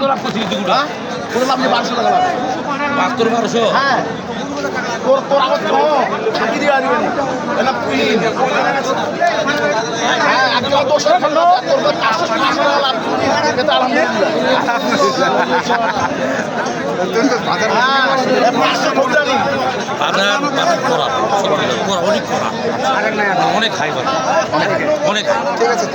বাহাত্তর লাখ পঁচিশ দুগুলো হ্যাঁ? বললাম আপনি বারোশো টাকা লাগবে বাহাত্তর বারোশো। হ্যাঁ। তোর তোর আবার তো ফাঁকি দিয়ে দিবেন এটা পুই হ্যাঁ আগে দশ টাকা তোর পাঁচশো পাঁচশো টাকা লাভ এটা আলহামদুলিল্লাহ পাঁচশো নেই বাজার বাজার করা করা অনেক করা অনেক হাই বাজার অনেক ঠিক আছে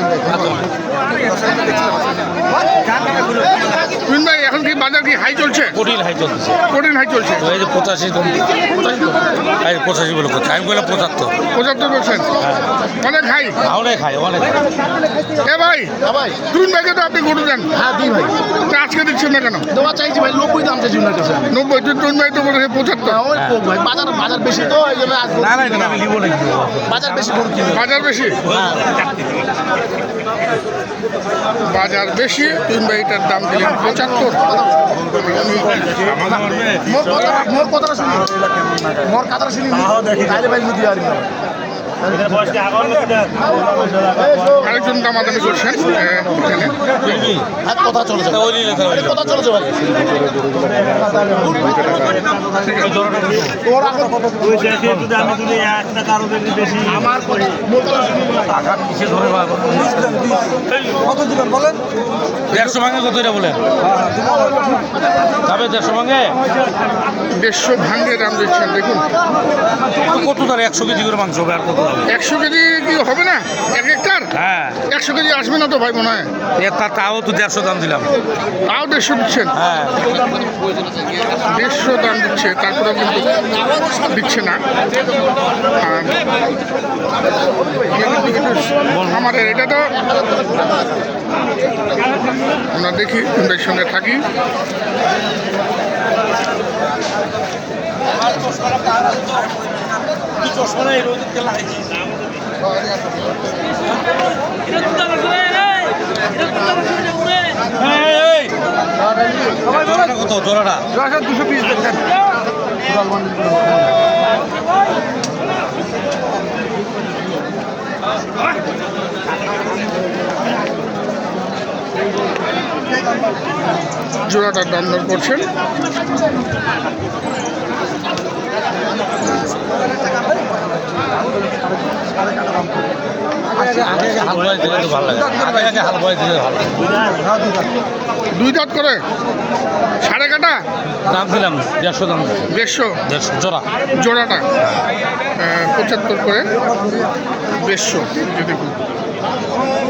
তুমিন ভাই এখন কি বাজার কি হাই চলছে? কঠিন হাই চলতেছে। কঠিন হাই চলছে। তো এই যে পঁচাশি কম পঁচাশি এই পঁচাশি বলে করছে। আমি বললাম পঁচাত্তর। পঁচাত্তর পার্সেন্ট অনেক হাই অনেক হাই অনেক এ ভাই হ্যাঁ ভাই। তুমিন ভাইকে তো আপনি গরু দেন। হ্যাঁ দিই ভাই। আজকে না কেন? দেওয়া চাইছি ভাই নব্বই দাম চাইছি ওনার কাছে। নব্বই তুই তুমিন ভাই তো বলেছে পঁচাত্তর। ওই কম ভাই বাজার বাজার বেশি তো এই জন্য আজ না না এটা আমি লিবো না। বাজার বেশি গরু কিনে। বাজার বেশি? বাজার বেশি? তুমিন ভাই এটার দাম দিলেন পঁচাত্তর। মোর কথা মোর কথাটা শুনি। মোর কথাটা শুনি। তাইলে ভাই মুদি আর না আরেকজন দামাদামি করছেন এ, কথা চলে যাবে ওই নিলে তো এক কথা চলে যাবে আমার কথা মোর কথা শুনি টাকা কিসে ধরে দেড়শো ভাঙে কত এটা বলেন? দেড়শো ভাঙে? দেড়শো দাম দিচ্ছেন দেখুন। কত তার একশো কেজি করে মাংস হবে আর কত হবে? একশো কেজি কি হবে না? এক একটার হ্যাঁ। একশো কেজি আসবে না তো ভাই মনে হয়? তাও তো দেড়শো দাম দিলাম। তাও দেড়শো দিচ্ছেন? হ্যাঁ। দেড়শো দাম দিচ্ছে তারপরেও কিন্তু দিচ্ছে না। আমাদের এটা তো আমরা দেখি সঙ্গে থাকি। কত? জোড়াটা? দুশো পিস দেখেন। জোড়াটার দাম দর করছেন। দুই দাঁত করে? সাড়ে কাটা? দাম দিলাম দেড়শো দাম দেড়শো? দেড়শো জোড়া। জোড়াটা পঁচাত্তর করে দেড়শো যে দেখুন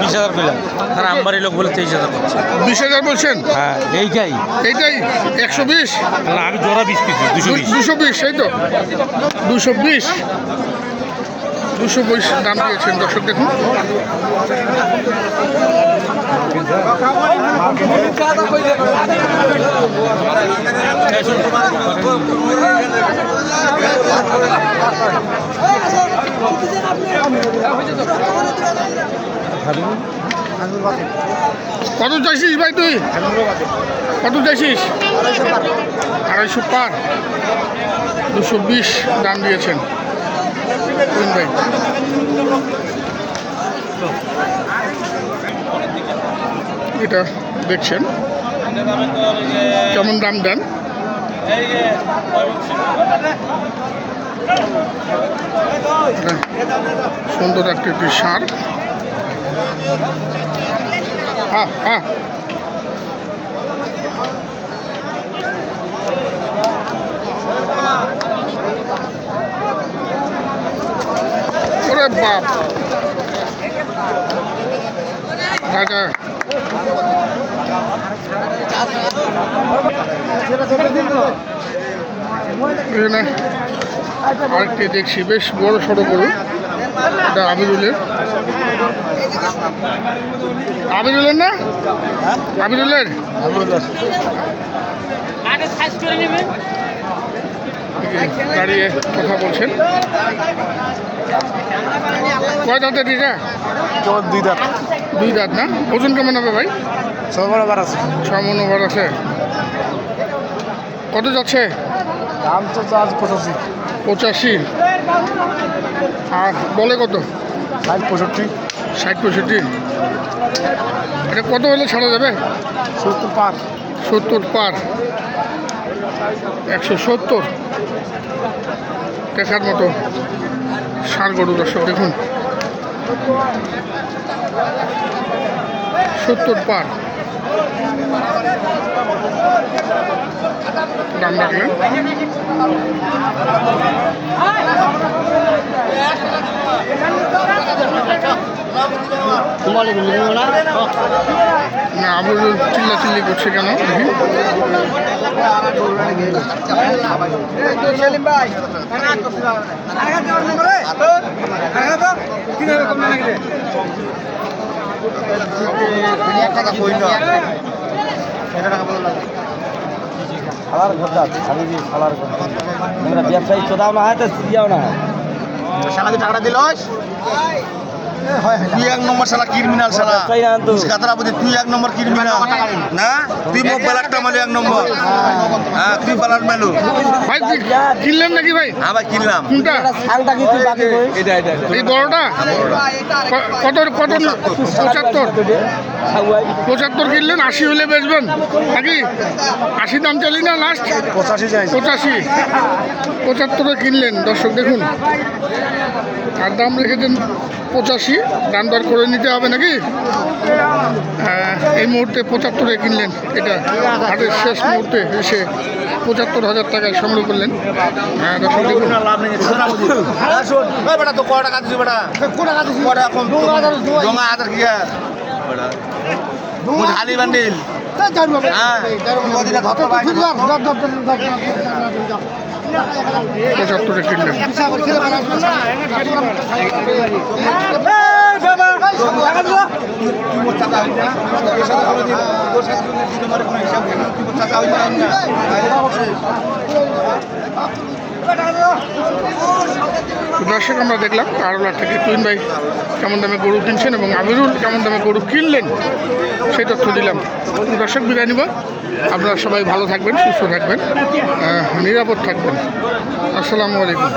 বিশ হাজার করলাম আর আমবাড়ি লোক বলে তেইশ হাজার করছে। বিশ হাজার বলছেন? হ্যাঁ এইটাই। এইটাই? একশো বিশ? না আমি জোড়া বিশ পিস দুশো বিশ। দুশো বিশ এই তো। দুশো বিশ? দুশো বিশ দাম দিয়েছেন দর্শক দেখুন। কত চাইছিস ভাই তুই? কত চাইছিস? আড়াইশো পার। দুশো বিশ দাম দিয়েছেন। এটা দেখছেন। কেমন দাম দেন? সুন্দর একটা একটি সার। হ্যাঁ হ্যাঁ বাপ এখানে আরেকটি দেখছি বেশ বড় সড়ো গরু। এটা আবিরুলের আবিরুলের না? আবিরুলের দাঁড়িয়ে কথা বলছেন। কয় দাঁতের এটা কেবল দুই দাঁত। দুই দাঁত না? ওজন কেমন হবে ভাই? সব বরাবর আছে। ছ মন ওভার আছে। কত যাচ্ছে? দাম তো চার্জ পঁচাশি। পঁচাশি। আর বলে কত? ষাট পঁয়ষট্টি। ষাট পঁয়ষট্টি। এটা কত হলে ছাড়া যাবে? সত্তর পার। সত্তর পার। একশো সত্তর। দেখার মতো। ষাঁড় গরু দর্শক দেখুন। সত্তর পার। দাম রাখলেন না। আবুল চিল্লা চিল্লি করছে কেন? দেখি। খালার ঘরটা খালি কি খালার ঘর। ব্যবসায়ী চোদাও না হয়, তো দিয়াও না হয়। সারা টাকাটা দিল তুই এক নম্বর শালা ক্রিমিনাল শালা। কাতরাপতি তুই এক নম্বর ক্রিমিনাল না? তুই মোক বেলাকটা মালি এক নম্বর। হ্যাঁ তুই বেলার মেলু। ভাই নাকি ভাই? আবার কিনলাম। কোনটা? সাংটা কি তুই বাকি করিস? এই বড়টা? কত কত পঁচাত্তর। খাওয়াই পঁচাত্তর কিনলেন আশি হলে বেচবেন। নাকি? আশি দাম চালি না লাস্ট পঁচাশি পঁচাশি। পঁচাত্তরে কিনলেন। দর্শক দেখুন। আর দাম রেখেছেন পঁচাশি দাম দর করে নিতে হবে নাকি হ্যাঁ, এই মুহূর্তে পঁচাত্তরে কিনলেন এটা হাটের শেষ মুহূর্তে এসে পঁচাত্তর হাজার টাকায় সংগ্রহ করলেন হ্যাঁ বান্ডিল হ্যাঁ পঁচাত্তরে কিনলেন তো দর্শক, আমরা দেখলাম আরোলার থেকে তুইন ভাই কেমন দামে গরু কিনছেন এবং আমিরুল কেমন দামে গরু কিনলেন, সেই তথ্য দিলাম। দর্শক, বিদায় নিব। আপনারা সবাই ভালো থাকবেন, সুস্থ থাকবেন নিরাপদ থাকবেন। আসসালামু আলাইকুম।